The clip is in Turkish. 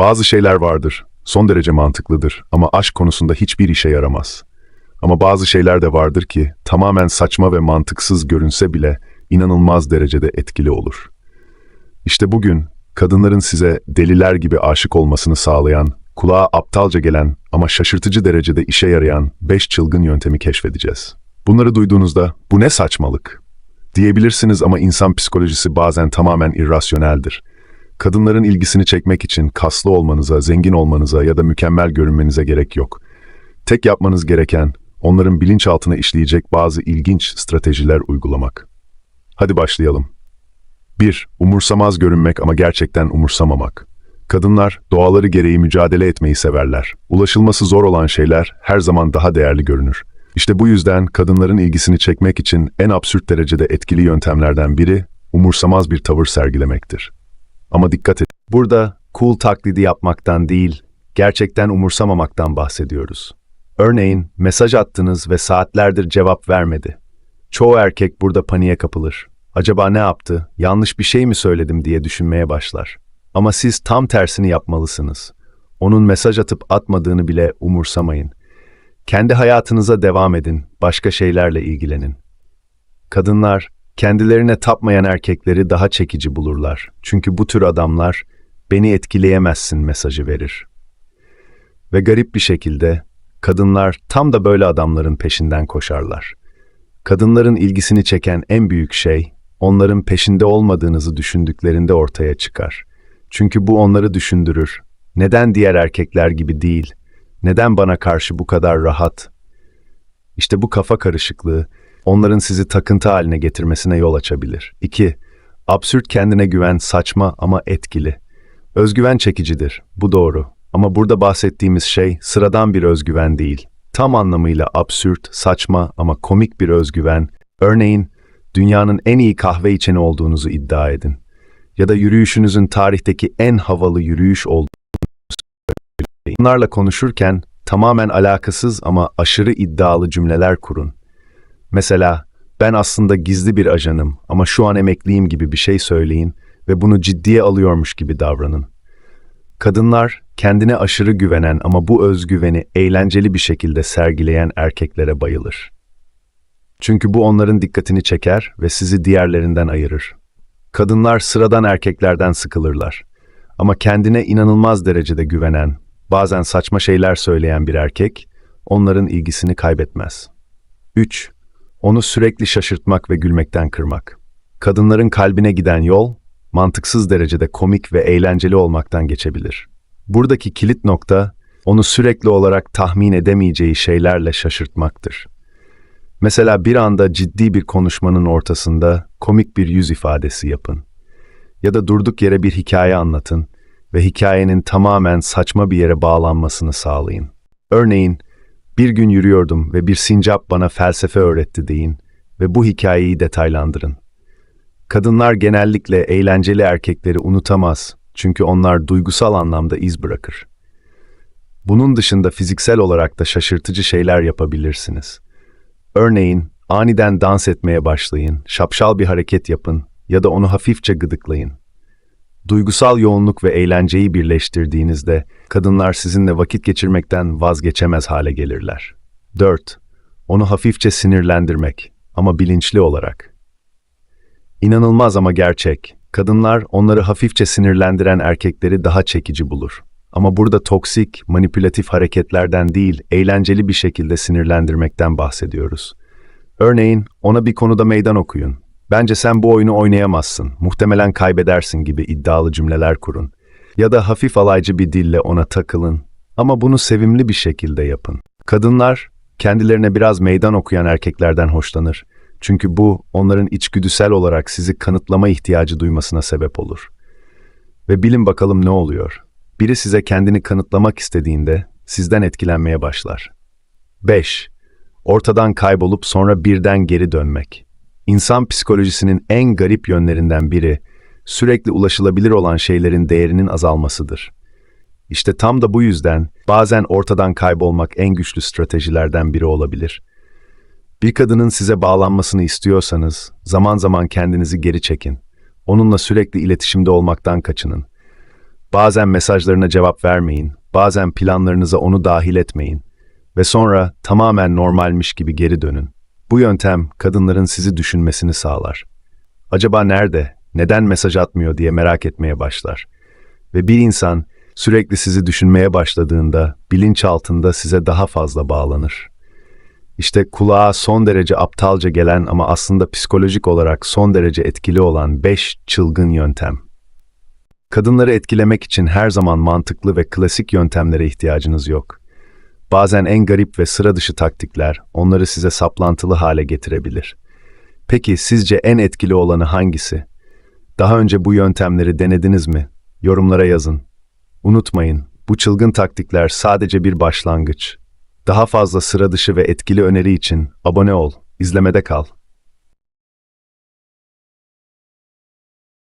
Bazı şeyler vardır, son derece mantıklıdır ama aşk konusunda hiçbir işe yaramaz. Ama bazı şeyler de vardır ki tamamen saçma ve mantıksız görünse bile inanılmaz derecede etkili olur. İşte bugün kadınların size deliler gibi aşık olmasını sağlayan, kulağa aptalca gelen ama şaşırtıcı derecede işe yarayan 5 çılgın yöntemi keşfedeceğiz. Bunları duyduğunuzda bu ne saçmalık diyebilirsiniz ama insan psikolojisi bazen tamamen irrasyoneldir. Kadınların ilgisini çekmek için kaslı olmanıza, zengin olmanıza ya da mükemmel görünmenize gerek yok. Tek yapmanız gereken onların bilinçaltına işleyecek bazı ilginç stratejiler uygulamak. Hadi başlayalım. 1. Umursamaz görünmek ama gerçekten umursamamak. Kadınlar doğaları gereği mücadele etmeyi severler. Ulaşılması zor olan şeyler her zaman daha değerli görünür. İşte bu yüzden kadınların ilgisini çekmek için en absürt derecede etkili yöntemlerden biri umursamaz bir tavır sergilemektir. Ama dikkat et. Burada cool taklidi yapmaktan değil, gerçekten umursamamaktan bahsediyoruz. Örneğin mesaj attınız ve saatlerdir cevap vermedi. Çoğu erkek burada paniğe kapılır. Acaba ne yaptı, yanlış bir şey mi söyledim diye düşünmeye başlar. Ama siz tam tersini yapmalısınız. Onun mesaj atıp atmadığını bile umursamayın. Kendi hayatınıza devam edin, başka şeylerle ilgilenin. Kadınlar, kendilerine tapmayan erkekleri daha çekici bulurlar. Çünkü bu tür adamlar, beni etkileyemezsin mesajı verir. Ve garip bir şekilde, kadınlar tam da böyle adamların peşinden koşarlar. Kadınların ilgisini çeken en büyük şey, onların peşinde olmadığınızı düşündüklerinde ortaya çıkar. Çünkü bu onları düşündürür. Neden diğer erkekler gibi değil? Neden bana karşı bu kadar rahat? İşte bu kafa karışıklığı, onların sizi takıntı haline getirmesine yol açabilir. 2. Absürt kendine güven saçma ama etkili. Özgüven çekicidir, bu doğru. Ama burada bahsettiğimiz şey sıradan bir özgüven değil. Tam anlamıyla absürt, saçma ama komik bir özgüven. Örneğin, dünyanın en iyi kahve içeni olduğunuzu iddia edin. Ya da yürüyüşünüzün tarihteki en havalı yürüyüş olduğunu söyleyin. Bunlarla konuşurken tamamen alakasız ama aşırı iddialı cümleler kurun. Mesela, ben aslında gizli bir ajanım ama şu an emekliyim gibi bir şey söyleyin ve bunu ciddiye alıyormuş gibi davranın. Kadınlar, kendine aşırı güvenen ama bu özgüveni eğlenceli bir şekilde sergileyen erkeklere bayılır. Çünkü bu onların dikkatini çeker ve sizi diğerlerinden ayırır. Kadınlar sıradan erkeklerden sıkılırlar. Ama kendine inanılmaz derecede güvenen, bazen saçma şeyler söyleyen bir erkek, onların ilgisini kaybetmez. 3. Onu sürekli şaşırtmak ve gülmekten kırmak. Kadınların kalbine giden yol, mantıksız derecede komik ve eğlenceli olmaktan geçebilir. Buradaki kilit nokta, onu sürekli olarak tahmin edemeyeceği şeylerle şaşırtmaktır. Mesela bir anda ciddi bir konuşmanın ortasında komik bir yüz ifadesi yapın. Ya da durduk yere bir hikaye anlatın ve hikayenin tamamen saçma bir yere bağlanmasını sağlayın. Örneğin, bir gün yürüyordum ve bir sincap bana felsefe öğretti deyin ve bu hikayeyi detaylandırın. Kadınlar genellikle eğlenceli erkekleri unutamaz çünkü onlar duygusal anlamda iz bırakır. Bunun dışında fiziksel olarak da şaşırtıcı şeyler yapabilirsiniz. Örneğin, aniden dans etmeye başlayın, şapşal bir hareket yapın ya da onu hafifçe gıdıklayın. Duygusal yoğunluk ve eğlenceyi birleştirdiğinizde kadınlar sizinle vakit geçirmekten vazgeçemez hale gelirler. 4. Onu hafifçe sinirlendirmek ama bilinçli olarak. İnanılmaz ama gerçek. Kadınlar onları hafifçe sinirlendiren erkekleri daha çekici bulur. Ama burada toksik, manipülatif hareketlerden değil, eğlenceli bir şekilde sinirlendirmekten bahsediyoruz. Örneğin, ona bir konuda meydan okuyun. Bence sen bu oyunu oynayamazsın, muhtemelen kaybedersin gibi iddialı cümleler kurun. Ya da hafif alaycı bir dille ona takılın. Ama bunu sevimli bir şekilde yapın. Kadınlar, kendilerine biraz meydan okuyan erkeklerden hoşlanır. Çünkü bu, onların içgüdüsel olarak sizi kanıtlama ihtiyacı duymasına sebep olur. Ve bilin bakalım ne oluyor? Biri size kendini kanıtlamak istediğinde sizden etkilenmeye başlar. 5. Ortadan kaybolup sonra birden geri dönmek. İnsan psikolojisinin en garip yönlerinden biri, sürekli ulaşılabilir olan şeylerin değerinin azalmasıdır. İşte tam da bu yüzden bazen ortadan kaybolmak en güçlü stratejilerden biri olabilir. Bir kadının size bağlanmasını istiyorsanız, zaman zaman kendinizi geri çekin. Onunla sürekli iletişimde olmaktan kaçının. Bazen mesajlarına cevap vermeyin, bazen planlarınıza onu dahil etmeyin ve sonra tamamen normalmiş gibi geri dönün. Bu yöntem kadınların sizi düşünmesini sağlar. Acaba nerede, neden mesaj atmıyor diye merak etmeye başlar. Ve bir insan sürekli sizi düşünmeye başladığında bilinçaltında size daha fazla bağlanır. İşte kulağa son derece aptalca gelen ama aslında psikolojik olarak son derece etkili olan 5 çılgın yöntem. Kadınları etkilemek için her zaman mantıklı ve klasik yöntemlere ihtiyacınız yok. Bazen en garip ve sıra dışı taktikler onları size saplantılı hale getirebilir. Peki sizce en etkili olanı hangisi? Daha önce bu yöntemleri denediniz mi? Yorumlara yazın. Unutmayın, bu çılgın taktikler sadece bir başlangıç. Daha fazla sıra dışı ve etkili öneri için abone ol, izlemede kal.